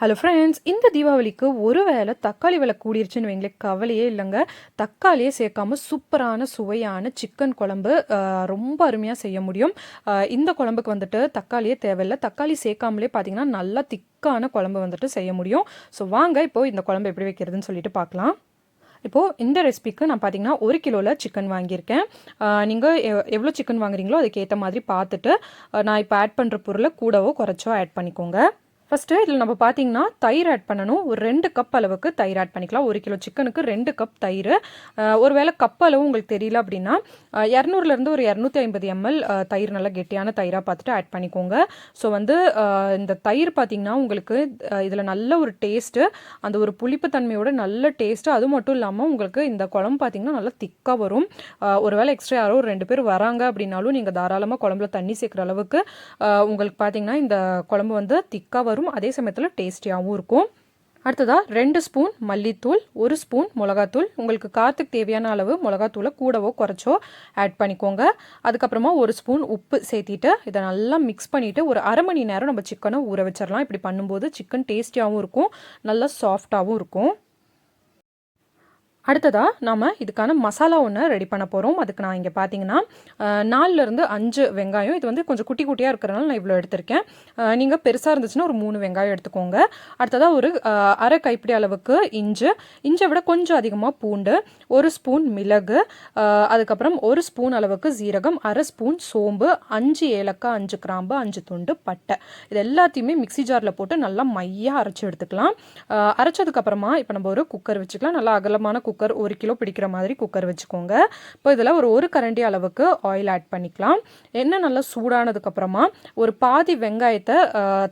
Hello friends இந்த தீபாவளிக்கு ஒரு வேளை தக்காளி விலை கூடிருச்சுன்னு வைங்களேன் கவலையே இல்லைங்க. தக்காளியே சேர்க்காம சூப்பரான சுவையான சிக்கன் குழம்பு ரொம்ப அருமையாக செய்ய முடியும். இந்த குழம்புக்கு வந்துட்டு தக்காளியே தேவையில்லை. தக்காளி சேர்க்காமலே பார்த்தீங்கன்னா நல்லா திக்கான குழம்பு வந்துட்டு செய்ய முடியும். ஸோ வாங்க இப்போ இந்த குழம்பு எப்படி வைக்கிறதுன்னு சொல்லிட்டு பார்க்கலாம் இப்போது இந்த ரெசிபிக்கு நான் பார்த்தீங்கன்னா ஒரு கிலோவில் சிக்கன் வாங்கியிருக்கேன். நீங்கள் எவ்வளோ சிக்கன் வாங்குறீங்களோ அதுக்கேற்ற மாதிரி பார்த்துட்டு நான் இப்போ ஆட் பண்ணுற பொருளை கூடவோ குறைச்சோ ஆட் பண்ணிக்கோங்க. ஃபஸ்ட்டு இதில் நம்ம பார்த்தீங்கன்னா தயிர் ஆட் பண்ணணும். ஒரு ரெண்டு கப் அளவுக்கு தயிர் ஆட் பண்ணிக்கலாம். ஒரு கிலோ சிக்கனுக்கு ரெண்டு கப் தயிர். ஒருவேளை கப் அளவு உங்களுக்கு தெரியல அப்படின்னா இரநூறுலேருந்து ஒரு இரநூத்தி ஐம்பது எம்எல் தயிர் நல்லா கெட்டியான தயிராக பார்த்துட்டு ஆட் பண்ணிக்கோங்க. ஸோ வந்து இந்த தயிர் பார்த்தீங்கன்னா உங்களுக்கு இதில் நல்ல ஒரு டேஸ்ட்டு அந்த ஒரு புளிப்பு தன்மையோட நல்ல டேஸ்ட்டு அது மட்டும் இல்லாமல் உங்களுக்கு இந்த குழம்பு பார்த்தீங்கன்னா நல்லா திக்காக வரும். ஒருவேளை எக்ஸ்ட்ரா யாரோ ஒரு ரெண்டு பேர் வராங்க அப்படின்னாலும் நீங்கள் தாராளமாக குழம்புல தண்ணி சேர்க்குற அளவுக்கு உங்களுக்கு பார்த்தீங்கன்னா இந்த குழம்பு வந்து திக்காக வரும். அதே சமயத்தில் டேஸ்டியாகவும் இருக்கும். அடுத்ததாக ரெண்டு ஸ்பூன் மல்லித்தூள் ஒரு ஸ்பூன் மிளகாத்தூள். உங்களுக்கு காரத்துக்கு தேவையான அளவு மிளகாத்தூளை கூடவோ குறைச்சோ ஆட் பண்ணிக்கோங்க. அதுக்கப்புறமா ஒரு ஸ்பூன் உப்பு சேர்த்திட்டு இதை நல்லா மிக்ஸ் பண்ணிவிட்டு ஒரு அரை மணி நேரம் நம்ம சிக்கனை ஊற வச்சிடலாம் இப்படி பண்ணும்போது சிக்கன் டேஸ்டியாகவும் இருக்கும். நல்லா சாஃப்டாகவும் இருக்கும். அடுத்ததாக நாம் இதுக்கான மசாலா ஒன்று ரெடி பண்ண போகிறோம் அதுக்கு நான் இங்கே பார்த்தீங்கன்னா நாலுலேருந்து அஞ்சு வெங்காயம். இது வந்து கொஞ்சம் குட்டி குட்டியாக இருக்கிறனால நான் இவ்வளோ எடுத்திருக்கேன். நீங்கள் பெருசாக இருந்துச்சுன்னா ஒரு மூணு வெங்காயம் எடுத்துக்கோங்க. அடுத்ததாக ஒரு அரை கைப்பிடி அளவுக்கு இஞ்சி. இஞ்சை விட கொஞ்சம் அதிகமாக பூண்டு ஒரு ஸ்பூன் மிளகு அதுக்கப்புறம் ஒரு ஸ்பூன் அளவுக்கு ஜீரகம் அரை ஸ்பூன் சோம்பு அஞ்சு ஏலக்காய் அஞ்சு கிராம்பு அஞ்சு துண்டு பட்டை. இது எல்லாத்தையுமே மிக்ஸி ஜாரில் போட்டு நல்லா மையாக அரைச்சி எடுத்துக்கலாம். அரைச்சதுக்கப்புறமா இப்போ நம்ம ஒரு குக்கர் வச்சுக்கலாம். நல்லா அகலமான குக்கர் குக்கர் ஒரு கிலோ பிடிக்கிற மாதிரி குக்கர் வச்சுக்கோங்க. இப்போ இதில் ஒரு ஒரு கரண்டி அளவுக்கு ஆயில் ஆட் பண்ணிக்கலாம். எண்ணெய் நல்லா சூடானதுக்கப்புறமா ஒரு பாதி வெங்காயத்தை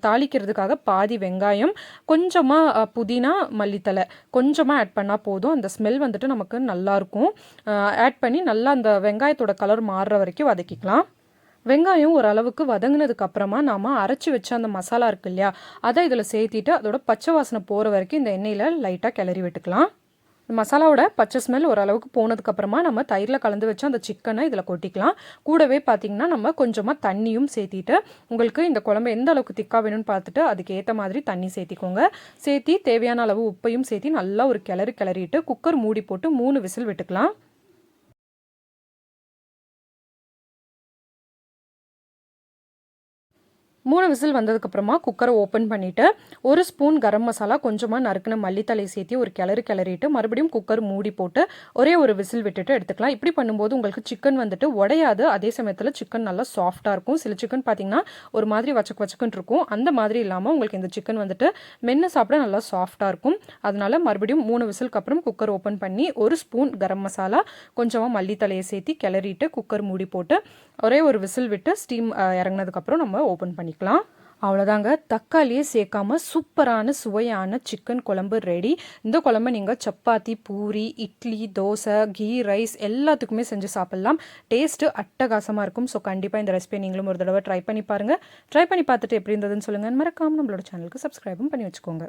தாளிக்கிறதுக்காக பாதி வெங்காயம் கொஞ்சமாக புதினா மல்லித்தலை கொஞ்சமாக ஆட் பண்ணால் போதும். அந்த ஸ்மெல் வந்துட்டு நமக்கு நல்லாயிருக்கும் ஆட் பண்ணி நல்லா அந்த வெங்காயத்தோட கலர் மாறுற வரைக்கும் வதக்கிக்கலாம். வெங்காயம் ஓரளவுக்கு வதங்கினதுக்கு அப்புறமா நாம் அரைச்சி வச்ச அந்த மசாலா இருக்கு இல்லையா அதை இதில் சேர்த்திட்டு அதோட பச்சை வாசனை போகிற வரைக்கும் இந்த எண்ணெயில் லைட்டாக கிளறி விட்டுக்கலாம். மசாலாவோட பச்சை ஸ்மெல் ஓரளவுக்கு போனதுக்கப்புறமா நம்ம தயிரில் கலந்து வச்சு அந்த சிக்கனை இதில் கொட்டிக்கலாம். கூடவே பார்த்தீங்கன்னா நம்ம கொஞ்சமாக தண்ணியும் சேர்த்திட்டு உங்களுக்கு இந்த குழம்பு எந்த அளவுக்கு திக்காக வேணும்னு பார்த்துட்டு அதுக்கு ஏற்ற மாதிரி தண்ணி சேர்த்திக்கோங்க. சேர்த்தி தேவையான அளவு உப்பையும் சேர்த்தி நல்லா ஒரு கிளறு கிளறிட்டு குக்கர் மூடி போட்டு மூணு விசில் விட்டுக்கலாம். மூணு விசில் வந்ததுக்கப்புறமா குக்கரை ஓப்பன் பண்ணிவிட்டு ஒரு ஸ்பூன் கரம் மசாலா கொஞ்சமாக நறுக்கின மல்லித்தலை சேர்த்து ஒரு கிளறு கிளறிட்டு மறுபடியும் குக்கர் மூடி போட்டு ஒரே ஒரு விசில் விட்டுட்டு எடுத்துக்கலாம். இப்படி பண்ணும்போது உங்களுக்கு சிக்கன் வந்துட்டு உடையாது. அதே சமயத்தில் சிக்கன் நல்லா சாஃப்டாக இருக்கும். சில சிக்கன் பார்த்திங்கன்னா ஒரு மாதிரி வச்சக்கு வச்சக்குன்னு இருக்கும். அந்த மாதிரி இல்லாமல் உங்களுக்கு இந்த சிக்கன் வந்துட்டு மென்று சாப்பிட நல்லா சாஃப்டாக இருக்கும். அதனால மறுபடியும் மூணு விசிலுக்கு அப்புறம் குக்கர் ஓப்பன் பண்ணி ஒரு ஸ்பூன் கரம் மசாலா கொஞ்சமாக மல்லித்தலையை சேர்த்து கிளறிட்டு குக்கர் மூடி போட்டு ஒரே ஒரு விசில் விட்டு ஸ்டீம் இறங்கினதுக்கப்புறம் நம்ம ஓப்பன் பண்ணி பண்ணிக்கலாம். அவ்வளோதாங்க தக்காளியே சேர்க்காம சூப்பரான சுவையான சிக்கன் குழம்பு ரெடி இந்த குழம்பு நீங்கள் சப்பாத்தி பூரி இட்லி தோசை கீ ரைஸ் எல்லாத்துக்குமே செஞ்சு சாப்பிட்லாம். டேஸ்ட்டு அட்டகாசமாக இருக்கும். ஸோ கண்டிப்பாக இந்த ரெசிபியை நீங்களும் ஒரு தடவை ட்ரை பண்ணி பாருங்கள் ட்ரை பண்ணி பார்த்துட்டு எப்படி இருந்ததுன்னு சொல்லுங்கள் மறக்காமல் நம்மளோட சேனலுக்கு சப்ஸ்கிரைபும் பண்ணி வச்சுக்கோங்க.